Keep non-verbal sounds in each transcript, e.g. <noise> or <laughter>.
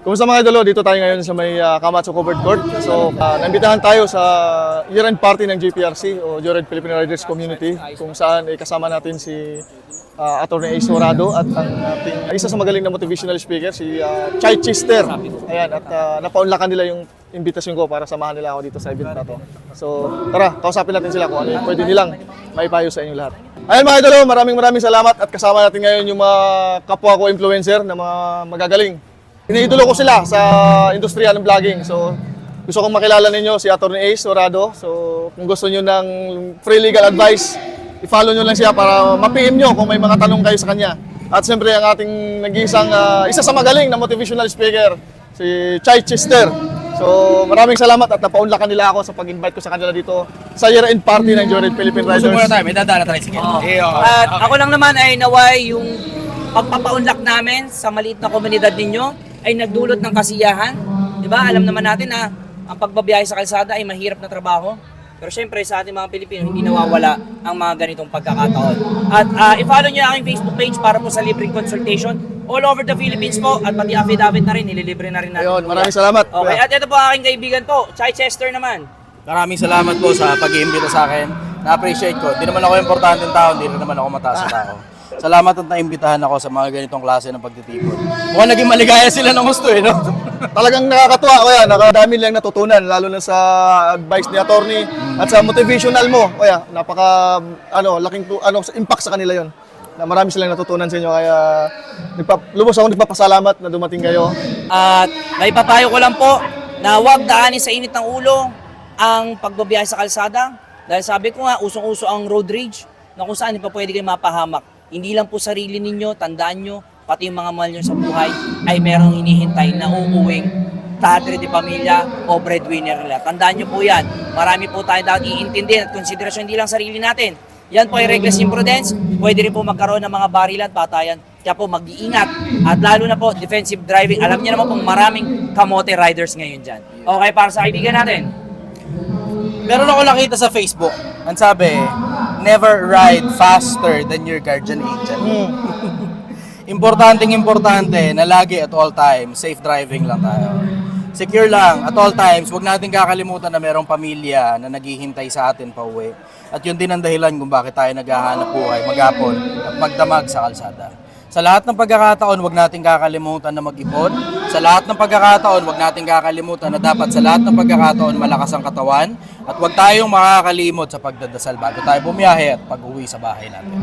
Kumusta mga idolo? Dito tayo ngayon sa may uh, Camacho Covered Court. So, uh, nambitahan tayo sa year-end party ng JPRC o Jored Philippine Riders Community kung saan eh, kasama natin si uh, Atty. Ace Dorado at ang ating isa sa magaling na motivational speaker, si uh, Chai Chister. Ayan, at uh, napaunlakan nila yung invitation ko para samahan nila ako dito sa event na to. So, tara, kausapin natin sila kung ano yung pwede nilang maipayo sa inyong lahat. Ayun mga idolo, maraming maraming salamat at kasama natin ngayon yung mga kapwa ko influencer na mga magagaling. Iniidolo ko sila sa industriya ng vlogging. So, gusto kong makilala ninyo si Atty. Ace Dorado. So, kung gusto nyo ng free legal advice, i-follow nyo lang siya para ma-PM nyo kung may mga tanong kayo sa kanya. At siyempre, ang ating nag-iisang, ah, isa sa magaling na motivational speaker, si Chai Chester. So, maraming salamat at napaunlakan nila ako sa pag-invite ko sa kanila dito sa year-end party ng Jored Philippine Riders. Susunod tayo, may dadaan tayo. Sige. Eh, oh. At ako lang naman ay naway yung pagpapaunlak namin sa maliit na komunidad ninyo ay nagdulot ng kasiyahan. Di ba? Alam naman natin na ang pagbabiyahe sa kalsada ay mahirap na trabaho. Pero syempre sa ating mga Pilipino, hindi nawawala ang mga ganitong pagkakataon. At ah, i-follow nyo ang aking Facebook page para po sa libreng consultation all over the Philippines po at pati affidavit na rin, nililibre na rin natin. Ayun, maraming salamat. Okay, at ito po ang aking kaibigan po, Chai Chester naman. Maraming salamat po sa pag-iimbita sa akin. Na-appreciate ko. Di naman ako importanteng tao, di rin naman ako mataas na tao. Salamat at naimbitahan ako sa mga ganitong klase ng pagtitipon. Mukhang naging maligaya sila ng gusto eh, no? <laughs> Talagang nakakatuwa kaya nakadami lang natutunan lalo na sa advice ni attorney at sa motivational mo. Kaya napaka ano laking ano sa impact sa kanila 'yon. Na marami silang natutunan sa inyo kaya nagpa, lubos ako nagpapasalamat na dumating kayo. At naipapayo ko lang po na huwag daanin sa init ng ulo ang pagbabiyahe sa kalsada. Dahil sabi ko nga, usong-uso ang road rage na kung saan hindi pa pwede kayo mapahamak. Hindi lang po sarili ninyo, tandaan nyo, pati yung mga mahal nyo sa buhay ay merong hinihintay na uuwing tatri di pamilya o breadwinner nila. Tandaan nyo po yan. Marami po tayo dapat iintindihin at konsiderasyon hindi lang sarili natin. Yan po ay reckless imprudence. Pwede rin po magkaroon ng mga barilan, patayan. Kaya po mag-iingat. At lalo na po, defensive driving. Alam niyo naman pong maraming kamote riders ngayon dyan. Okay, para sa kaibigan natin. Meron ako nakita sa Facebook. Ang sabi, never ride faster than your guardian angel. Importanteng importante na lagi at all times, safe driving lang tayo. Secure lang at all times, huwag natin kakalimutan na merong pamilya na naghihintay sa atin pa uwi. At yun din ang dahilan kung bakit tayo naghahanap buhay, maghapon at magdamag sa kalsada. Sa lahat ng pagkakataon, huwag natin kakalimutan na mag-ipon. Sa lahat ng pagkakataon, huwag natin kakalimutan na dapat sa lahat ng pagkakataon malakas ang katawan. At huwag tayong makakalimot sa pagdadasal bago tayo bumiyahe at pag-uwi sa bahay natin.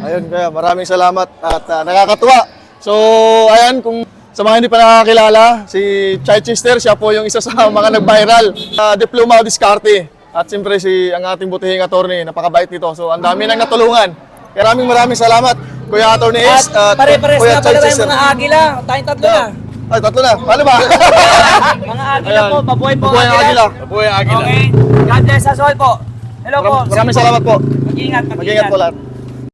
Ayun kaya maraming salamat at ah, nakakatuwa. So ayan kung sa mga hindi pa nakakilala, si Chai Chester, siya po yung isa sa <laughs> mga nag-viral na diploma o diskarte. At siyempre si ang ating butihing attorney, napakabait nito. So ang dami nang natulungan. Maraming maraming salamat, Kuya Attorney At Ace at pare-pares Kuya na pala tayong mga agila. Tayong tatlo na. Ay, tatlo na. Paano ba? <laughs> Mga agila po, pabuhay po Mabuhay ang agila. Mabuhay ang agila. Okay. God bless us all po. Hello po. Maraming salamat po. Mag-ingat, Mag-ingat po lahat.